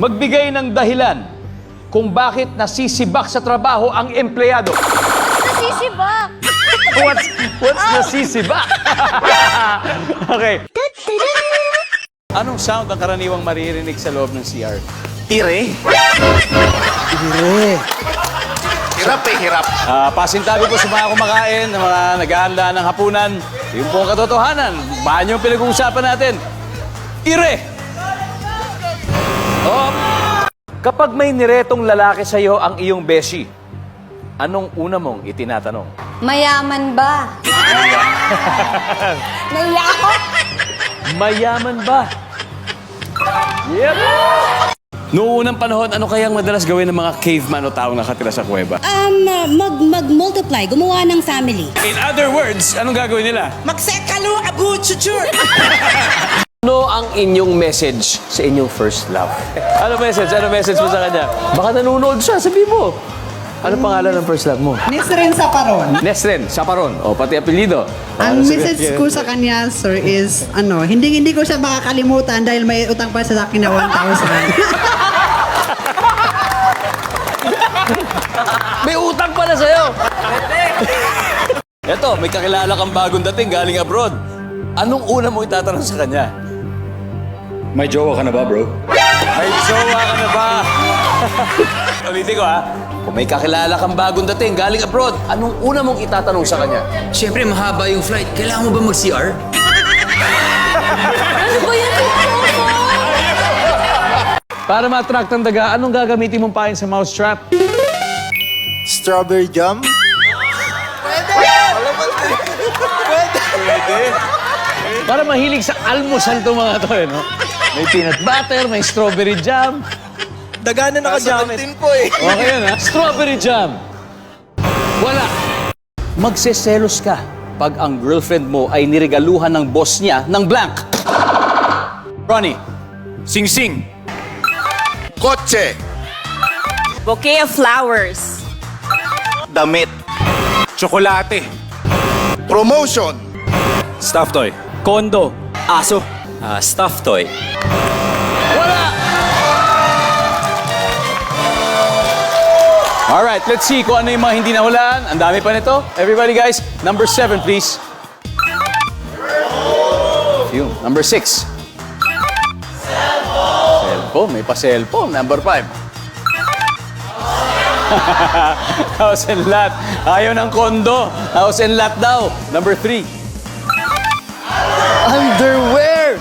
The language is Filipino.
Magbigay ng dahilan kung bakit nasisibak sa trabaho ang empleyado. Nasisibak! What's, what's nasisibak? okay. Anong sound ang karaniwang maririnig sa loob ng CR? Ire? Hirap eh, hirap. Ah, pasintabi po sa mga kumakain, ng mga naghahanda ng hapunan. Yung po ang katotohanan. Bahan yung pinag-uusapan natin. Ire! Kapag may niretong lalaki sa iyo ang iyong beshi, anong una mong itinatanong? Mayaman ba? Naiya ako? Mayaman ba? Yep! Noong unang panahon, ano kayang madalas gawin ng mga caveman o taong nakatira sa kuweba? Um, uh, mag, mag-multiply, gumawa ng family. In other words, anong gagawin nila? Magsekalo, abu, chuchur! Ano ang inyong message sa inyong first love? Ano message? Ano message mo sa kanya? Baka nanonood siya, sabi mo. Ano pangalan ng first love mo? Nesrin Saparon. Nesren, Saparon. O, pati apelido. Ang Ah, message ko sa kanya, sir, is, ano, hindi hindi ko siya makakalimutan dahil may utang pa sa akin na 1,000. May utang pala sa'yo. Eto, may kakilala kang bagong dating galing abroad. Anong una mo itatanong sa kanya? May jowa ka na ba, bro? May jowa ka na ba? Ulitin ko ha. Kung may kakilala kang bagong dating galing abroad, anong una mong itatanong sa kanya? Siyempre, mahaba yung flight. Kailangan mo ba mag-CR? Ano ba yan? Para ma-attract ang daga, anong gagamitin mong pain sa mousetrap? Strawberry jam? Para mahilig sa almusal to mga to, eh, no? May peanut butter, may strawberry jam. Dagana naka-jam. po eh. Okay yun, ha? Strawberry jam. Wala. Magseselos ka pag ang girlfriend mo ay niregaluhan ng boss niya ng blank. Ronnie. Sing-sing. Kotse. Bouquet of flowers. Damit. Tsokolate. Promotion. Stuffed toy. Kondo. Aso. Ah, stuffed toy. Wala! Alright, let's see kung ano yung mga hindi nahulaan. Ang dami pa nito. Everybody guys, number seven please. Yung, number six. Cellphone. May pa-cellphone. Number five. House and lot. Ayaw ng kondo. House and lot daw. Number three. Underwear!